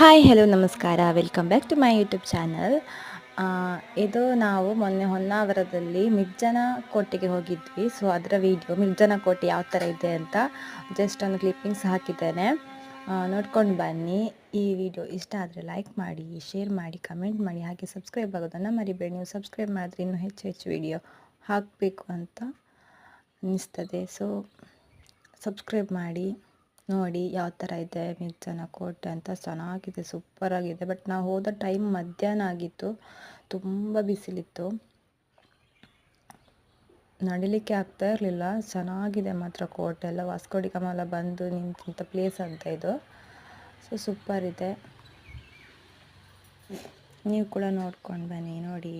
Hi hello ನಮಸ್ಕಾರ. Welcome back to my YouTube channel ಇದು ನಾವು ಮೊನ್ನೆ ಹೊನ್ನಾವರದಲ್ಲಿ ಮಿರ್ಜನ ಕೋಟೆಗೆ ಹೋಗಿದ್ವಿ. ಸೊ ಅದರ ವಿಡಿಯೋ ಮಿರ್ಜನ ಕೋಟೆ ಯಾವ ಥರ ಇದೆ ಅಂತ ಜಸ್ಟ್ ಒಂದು ಕ್ಲಿಪ್ಪಿಂಗ್ಸ್ ಹಾಕಿದ್ದೇನೆ. ನೋಡ್ಕೊಂಡು ಬನ್ನಿ. ಈ ವಿಡಿಯೋ ಇಷ್ಟ ಆದರೆ ಲೈಕ್ ಮಾಡಿ ಶೇರ್ ಮಾಡಿ ಕಮೆಂಟ್ ಮಾಡಿ, ಹಾಗೆ ಸಬ್ಸ್ಕ್ರೈಬ್ ಆಗೋದನ್ನು ಮರಿಬೇಡಿ. ನೀವು ಸಬ್ಸ್ಕ್ರೈಬ್ ಮಾಡಿದ್ರೆ ಇನ್ನೂ ಹೆಚ್ಚು ಹೆಚ್ಚು ವಿಡಿಯೋ ಹಾಕಬೇಕು ಅಂತ ಅನ್ನಿಸ್ತದೆ. ಸೊ ಸಬ್ಸ್ಕ್ರೈಬ್ ಮಾಡಿ. ನೋಡಿ ಯಾವ ಥರ ಇದೆ ಮಿರ್ಜನ ಕೋಟೆ ಅಂತ ಚೆನ್ನಾಗಿದೆ, ಸೂಪರಾಗಿದೆ. ಬಟ್ ನಾವು ಹೋದ ಟೈಮ್ ಮಧ್ಯಾಹ್ನ ಆಗಿತ್ತು, ತುಂಬ ಬಿಸಿಲಿತ್ತು. ನಡಿಲಿಕ್ಕೆ ಆಗ್ತಾ ಇರಲಿಲ್ಲ, ಚೆನ್ನಾಗಿದೆ ಮಾತ್ರ ಕೋಟೆ ಎಲ್ಲ. ವಾಸ್ಕೋಡಿ ಕಮಲ ಬಂದು ನಿಂತ ಪ್ಲೇಸ್ ಅಂತ ಇದು. ಸೊ ಸೂಪರ್ ಇದೆ ನೀವು ಕೂಡ ನೋಡ್ಕೊಂಡು ಬನ್ನಿ, ನೋಡಿ.